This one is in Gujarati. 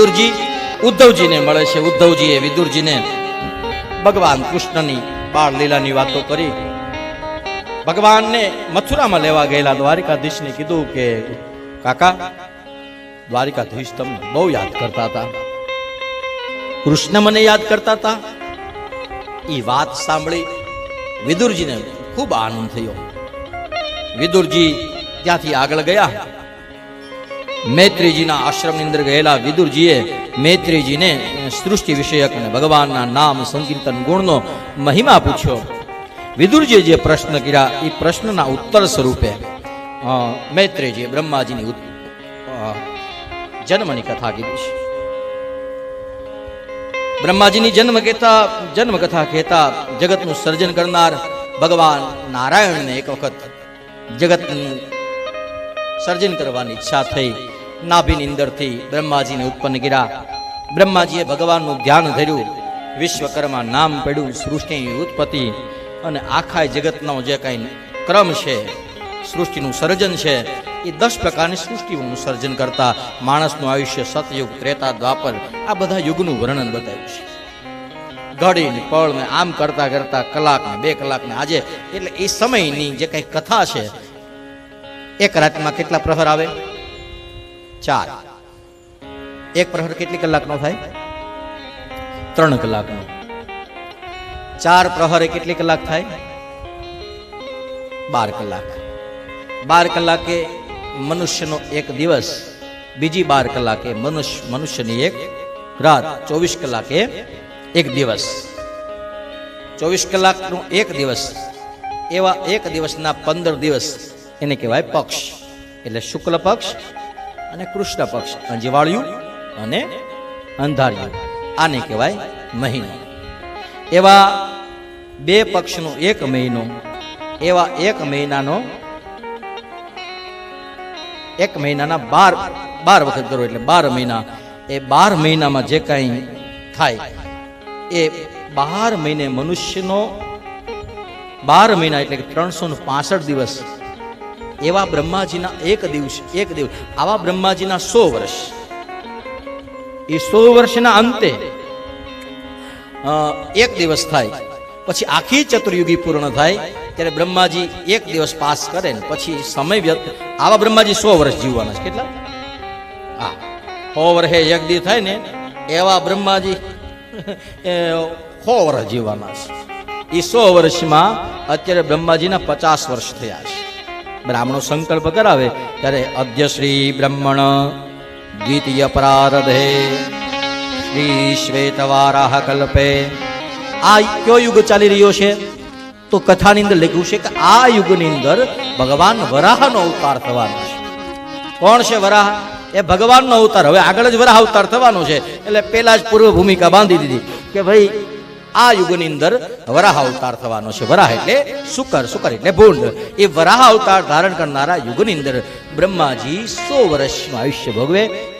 વિદુરજી, ઉદ્ધવજીને મળે છે. ઉદ્ધવજીએ વિદુરજીને ભગવાન કૃષ્ણની બાળ લીલાની વાતો કરી. ભગવાનને મથુરામાં લેવા ગયેલા દ્વારિકાધીશને કીધું કે, કાકા, દ્વારિકાધીશ તમને બહુ યાદ કરતા હતા. કૃષ્ણ મને યાદ કરતા હતા. એ વાત સાંભળી વિદુરજીને ખૂબ આનંદ થયો. વિદુરજી ત્યાંથી આગળ ગયા. મૈત્રીજીના આશ્રમની અંદર ગયેલા વિદુરજીએ મૈત્રીજીને સૃષ્ટિ વિષયક અને ભગવાનના નામ સંકીર્તન ગુણનો મહિમા પૂછ્યો. વિદુરજીએ જે પ્રશ્ન કર્યા, એ પ્રશ્નના ઉત્તર સ્વરૂપે મૈત્રીજીએ બ્રહ્માજીની જન્મની કથા કીધી છે. બ્રહ્માજીની જન્મ કહેતા, જન્મ કથા કહેતા જગતનું સર્જન કરનાર ભગવાન નારાયણને એક વખત જગતનું સર્જન કરવાની ઈચ્છા થઈ. નાભિની અંદરથી બ્રહ્માજીને ઉત્પન્ન કર્યા. બ્રહ્માજીએ ભગવાનનું ધ્યાન ધર્યું. વિશ્વકર્મા નામ પડ્યું, સૃષ્ટિની ઉત્પત્તિ. અને આખા જગતનો જે કાંઈ ક્રમ છે, સૃષ્ટિનું સર્જન છે, એ દસ પ્રકારની સૃષ્ટિઓનું સર્જન કરતા માણસનું આયુષ્ય સતયુગ, ત્રેતા, દ્વાપર, આ બધા યુગનું વર્ણન બતાવ્યું છે. ઘડીને પળને પળ આમ કરતા કરતા કલાક બે કલાકને આજે, એટલે એ સમયની જે કંઈ કથા છે એક રાતમાં કેટલા પ્રહર આવે? ચાર. એક પ્રહર કેટલી કલાકનો થાય? ત્રણ કલાકનો. ચાર પ્રહરે કેટલી કલાક થાય? બાર કલાક. બાર કલાકે મનુષ્યનો એક દિવસ બીજી બાર કલાકે મનુષ્ય મનુષ્યની એક રાત ચોવીસ કલાકે એક દિવસ. ચોવીસ કલાકનો એક દિવસ એવા એક દિવસના પંદર દિવસ એને કહેવાય પક્ષ. એટલે શુક્લ પક્ષ અને કૃષ્ણ પક્ષ. અંજવાળિયું અને અંધારિયું. આને કહેવાય મહિનો. એવા બે પક્ષનો એક મહિનો, એવા એક મહિનાનો, એક મહિનાના બાર બાર વખત કરો એટલે બાર મહિના. એ બાર મહિનામાં જે કાંઈ થાય, એ બાર મહિને મનુષ્યનો, બાર મહિના એટલે કે ત્રણસો ને પાસઠ દિવસ એવા બ્રહ્માજીના એક દિવસ એક દિવસ, આવા બ્રહ્માજીના સો વર્ષ. એ સો વર્ષના અંતે એક દિવસ થાય, પછી આખી ચતુર્યુગી પૂર્ણ થાય, ત્યારે બ્રહ્માજી એક દિવસ પાસ કરે ને પછી સમય વ્યત, આવા બ્રહ્માજી સો વર્ષ જીવવાના છે. કેટલા? હા, સો વર્ષે એક દી થાય ને, એવા બ્રહ્માજી સો વર્ષ જીવવાના છે. એ સો વર્ષમાં અત્યારે બ્રહ્માજીના પચાસ વર્ષ થયા છે. બ્રાહ્મણો સંકલ્પ કરાવે, ત્યારે અધ્ય શ્રી બ્રહ્મણ દ્વિતીય પ્રારધે શ્રી શ્વેતવારાહ કલ્પે, આ કયો યુગ ચાલી રહ્યો છે? તો કથાની અંદર લખ્યું છે કે આ યુગની અંદર ભગવાન વરાહનો અવતાર થવાનો છે. કોણ છે વરાહ? એ ભગવાનનો અવતાર. હવે આગળ જ વરાહ અવતાર થવાનો છે. એટલે પેલા જ પૂર્વ ભૂમિકા બાંધી દીધી કે ભાઈ આ યુગની અંદર વરાહ અવતાર થવાનો છે. વરાહ એટલે શુકર શુકર એટલે ભૂંડ. એ વરાહ અવતાર ધારણ કરનારા યુગની અંદર બ્રહ્માજી સો વર્ષનું આયુષ્ય ભોગવે.